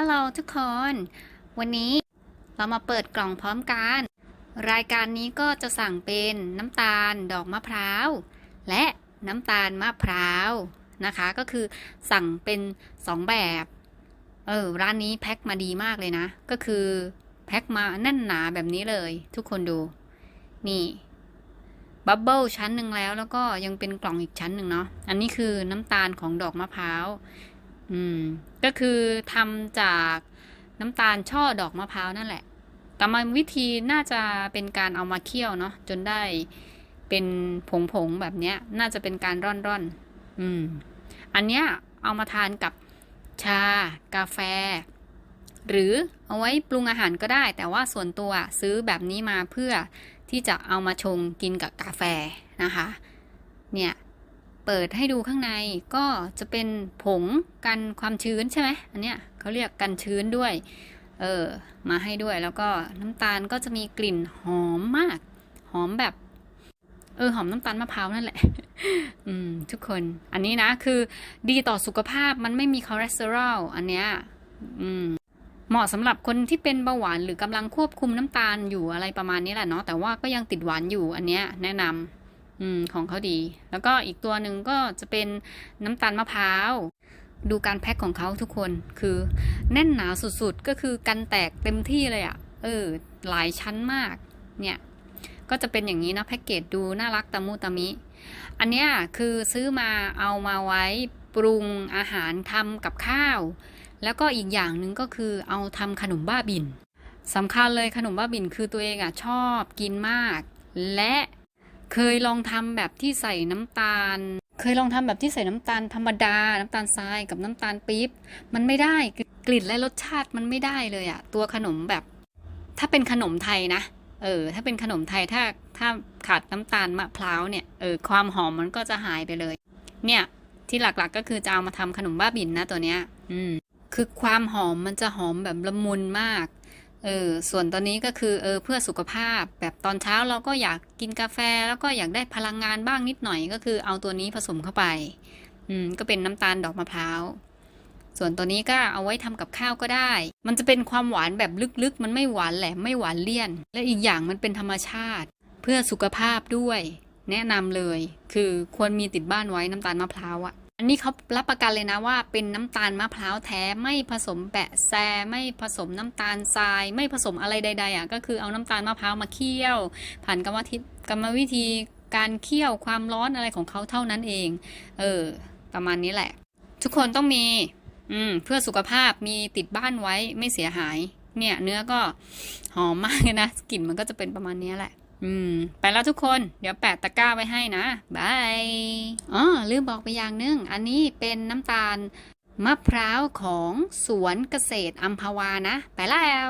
ฮัลโหลทุกคน วันนี้เรามาเปิดกล่องพร้อมกัน รายการนี้ก็จะสั่งเป็นน้ำตาลดอกมะพร้าว และน้ำตาลมะพร้าวนะคะ ก็คือสั่งเป็นสองแบบ เออ ร้านนี้แพ็คมาดีมากเลยนะ ก็คือแพ็คมาแน่นหนาแบบนี้เลย ทุกคนดู นี่บับเบิลชั้นหนึ่งแล้ว แล้วก็ยังเป็นกล่องอีกชั้นหนึ่งเนาะ อันนี้คือน้ำตาลของดอกมะพร้าว อืม ก็คือทำจากน้ำตาลช่อดอกมะพร้าวนั่นแหละกรรมวิธีน่าจะเป็นการเอามาเคี่ยวเนาะจนได้เป็นผงๆแบบเนี้ย น่าจะเป็นการร่อนๆอืม อันเนี้ยเอามาทานกับชากาแฟ หรือเอาไว้ปรุงอาหารก็ได้ แต่ว่าส่วนตัวซื้อแบบนี้มาเพื่อที่จะเอามาชงกินกับกาแฟนะคะ เนี่ย เปิดให้ดูข้างในก็จะเป็นผงกันความชื้นใช่ไหมอันเนี้ยเขาเรียกกันชื้นด้วย เออ มาให้ด้วยแล้วก็น้ำตาลก็จะมีกลิ่นหอมมาก หอมแบบ เออหอมน้ำตาลมะพร้าวนั่นแหละ อืม ทุกคน อันนี้นะคือดีต่อสุขภาพมันไม่มีคอเลสเตอรอลอันเนี้ย อืมเหมาะสำหรับคนที่เป็นเบาหวานหรือกำลังควบคุมน้ำตาลอยู่อะไรประมาณนี้แหละเนาะแต่ว่าก็ยังติดหวานอยู่อันเนี้ยแนะนำ อืมของเขาดี แล้วก็อีกตัวหนึ่งก็จะเป็นน้ำตาลมะพร้าว ดูการแพ็คของเขาทุกคนคือแน่นหนาสุดๆ ก็คือกันแตกเต็มที่เลยอะ่ะ เออ หลายชั้นมาก เนี่ย ก็จะเป็นอย่างนี้นะแพ็กเกจดูน่ารักตะมุตะมิ อันเนี้ยคือซื้อมาเอามาไว้ปรุงอาหารทำกับข้าว แล้วก็อีกอย่างหนึ่งก็คือเอาทำขนมบ้าบินสำคัญเลยขนมบ้าบินคือตัวเองอะชอบกินมาก และ เคยลองทำแบบที่ใส่น้ำตาล เคยลองทำแบบที่ใส่น้ำตาลธรรมดา น้ำตาลทรายกับน้ำตาลปี๊บมันไม่ได้กลิ่นและรสชาติมันไม่ได้เลยอะตัวขนมแบบ ถ้าเป็นขนมไทยนะเออ ถ้าเป็นขนมไทยถ้าถ้าขาดน้ำตาลมะพร้าวเนี่ยเออความหอมมันก็จะหายไปเลย เนี่ยที่หลักๆก็คือจะเอามาทำขนมบ้าบินนะตัวเนี้ย อืม คือความหอมมันจะหอมแบบละมุนมาก เออส่วนตอนนี้ก็คือเออเพื่อสุขภาพแบบตอนเช้าเราก็อยากกินกาแฟ แล้วก็อยากได้พลังงานบ้างนิดหน่อยก็คือเอาตัวนี้ผสมเข้าไป อืมก็เป็นน้ำตาลดอกมะพร้าวส่วนตัวนี้ก็เอาไว้ทำกับข้าวก็ได้ มันจะเป็นความหวานแบบลึกๆ มันไม่หวานแหลมไม่หวานเลี่ยน และอีกอย่างมันเป็นธรรมชาติ เพื่อสุขภาพด้วย แนะนำเลย คือควรมีติดบ้านไว้น้ำตาลมะพร้าวอะ อันนี้เขารับประกันเลยนะว่าเป็นน้ำตาลมะพร้าวแท้ไม่ผสมแปะแซไม่ผสมน้ำตาลทราย ไม่ผสมอะไรใด ๆอะก็คือเอาน้ำตาลมะพร้าวมาเคี่ยว ผ่านกรรมวิธีกรรมวิธีการเคี่ยวความร้อนอะไรของเขาเท่านั้นเอง เออ ประมาณนี้แหละ ทุกคนต้องมี อืม เพื่อสุขภาพมีติดบ้านไว้ไม่เสียหาย เนี่ย เนื้อก็หอมมากเลยนะกลิ่นมันก็จะเป็นประมาณนี้แหละ อืม ไปแล้วทุกคน เดี๋ยวแปะตะกร้าไว้ให้นะ บาย อ๋อ ลืมบอกไปอย่างหนึง อันนี้เป็นน้ำตาลมะพร้าวของสวนเกษตรอัมพวานะ ไปแล้ว